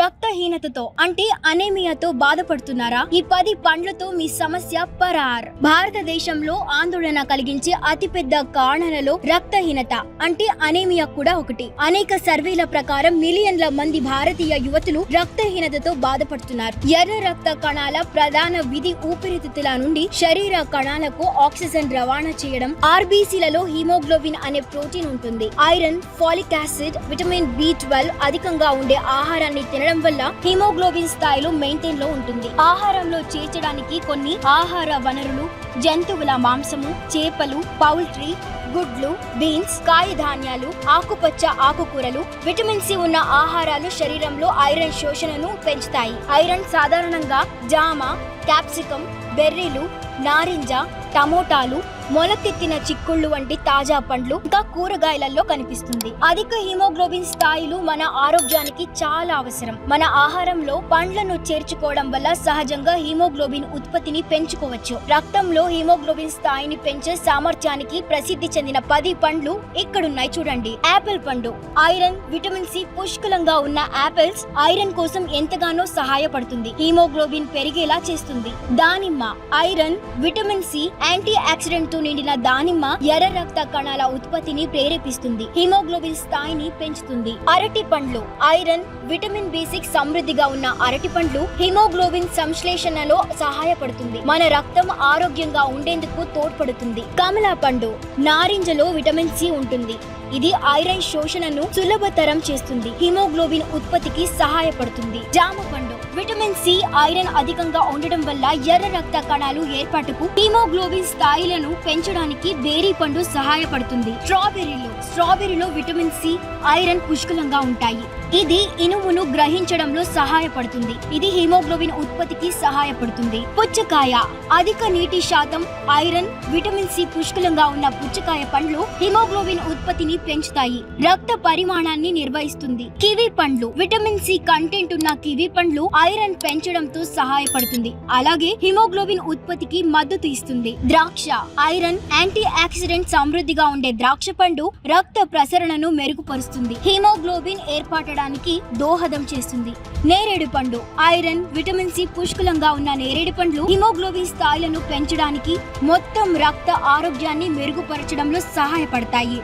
రక్తహీనతతో అంటే అనేమియాతో బాధపడుతున్నారా? ఈ పది పండ్లతో మీ సమస్య పరార్. భారతదేశంలో ఆందోళన కలిగించే అతిపెద్ద కారణాలలో రక్తహీనత అంటే అనేమియా కూడా ఒకటి. అనేక సర్వేల ప్రకారం మిలియన్ల మంది భారతీయ యువతులు రక్తహీనతతో బాధపడుతున్నారు. ఎర్ర రక్త కణాల ప్రధాన విధి ఊపిరితిత్తుల నుండి శరీర కణాలకు ఆక్సిజన్ రవాణా చేయడం ఆర్బీసీలలో హిమోగ్లోబిన్ అనే ప్రోటీన్ ఉంటుంది. Iron folic acid vitamin B twelve అధికంగా ఉండే ఆహారాన్ని తినడం వల్ల హిమోగ్లోబిన్ స్థాయిలు మెయింటైన్లో ఉంటుంది. ఆహారంలో చేర్చడానికి కొన్ని ఆహార వనరులు జంతువుల మాంసము చేపలు పౌల్ట్రీ గుడ్లు బీన్స్ కాయధాన్యాలు ఆకుపచ్చ ఆకుకూరలు విటమిన్ సి ఉన్న ఆహారాలు శరీరంలో ఐరన్ శోషణను పెంచుతాయి. ఐరన్ సాధారణంగా జామ క్యాప్సికం బెర్రీలు నారింజ టమోటాలు మొలకెత్తిన చిక్కుళ్ళు వంటి తాజా పండ్లు ఇంకా కూరగాయలలో కనిపిస్తుంది. అధిక హిమోగ్లోబిన్ స్థాయిలు మన ఆరోగ్యానికి చాలా అవసరం. మన ఆహారంలో పండ్లను చేర్చుకోవడం వల్ల సహజంగా హిమోగ్లోబిన్ ఉత్పత్తిని పెంచుకోవచ్చు. రక్తంలో హిమోగ్లోబిన్ స్థాయిని పెంచే సామర్థ్యానికి ప్రసిద్ధి చెందిన పది పండ్లు ఇక్కడున్నాయి చూడండి. యాపిల్ పండు ఐరన్ విటమిన్ సి పుష్కలంగా ఉన్న యాపిల్స్ ఐరన్ కోసం ఎంతగానో సహాయపడుతుంది. హిమోగ్లోబిన్ పెరిగేలా చేస్తుంది. దానిమ్మ ఐరన్ విటమిన్ సి యాంటీ ఆక్సిడెంట్తో నిండిన దానిమ్మ ఎర్ర రక్త కణాల ఉత్పత్తిని ప్రేరేపిస్తుంది. హిమోగ్లోబిన్ స్థాయిని పెంచుతుంది. అరటి పండ్లు ఐరన్ విటమిన్ బి సిక్స్ సమృద్ధిగా ఉన్న అరటి పండ్లు హిమోగ్లోబిన్ సంశ్లేషణలో సహాయపడుతుంది. మన రక్తం ఆరోగ్యంగా ఉండేందుకు తోడ్పడుతుంది. కమలా పండు నారింజలో విటమిన్ సి ఉంటుంది. ఇది ఐరన్ శోషణను సులభతరం చేస్తుంది. హిమోగ్లోబిన్ ఉత్పత్తికి సహాయపడుతుంది. జామ పండు విటమిన్ సి ఐరన్ అధికంగా ఉండడం వల్ల ఎర్ర రక్త కణాలు ఏర్పాటుకు హిమోగ్లోబిన్ స్థాయిలను పెంచడానికి బేరీ పండు సహాయపడుతుంది. స్ట్రాబెర్రీలో స్ట్రాబెర్రీలో విటమిన్ సి ఐరన్ పుష్కలంగా ఉంటాయి. ఇది ఇనుమును గ్రహించడంలో సహాయపడుతుంది. ఇది హిమోగ్లోబిన్ ఉత్పత్తికి సహాయపడుతుంది. పుచ్చకాయ అధిక నీటి శాతం ఐరన్ విటమిన్ సి పుష్కలంగా ఉన్న పుచ్చకాయ పండ్లు హిమోగ్లోబిన్ ఉత్పత్తిని పెంచుతాయి. రక్త పరిమాణాన్ని నిర్వహిస్తుంది. కివి పండ్లు విటమిన్ సి కంటెంట్ ఉన్న కివి పండ్లు ఐరన్ పెంచడంతో సహాయపడుతుంది. అలాగే హిమోగ్లోబిన్ ఉత్పత్తికి మద్దతు ఇస్తుంది. ద్రాక్ష ఐరన్ యాంటీ ఆక్సిడెంట్ సమృద్ధిగా ఉండే ద్రాక్ష పండు రక్త ప్రసరణను మెరుగుపరుస్తుంది. హిమోగ్లోబిన్ ఏర్పడడానికి దోహదం చేస్తుంది. నేరేడు పండు ఐరన్ విటమిన్ సి పుష్కలంగా ఉన్న నేరేడు పండ్లు హిమోగ్లోబిన్ స్థాయిలను పెంచడానికి మొత్తం రక్త ఆరోగ్యాన్ని మెరుగుపరచడంలో సహాయపడతాయి.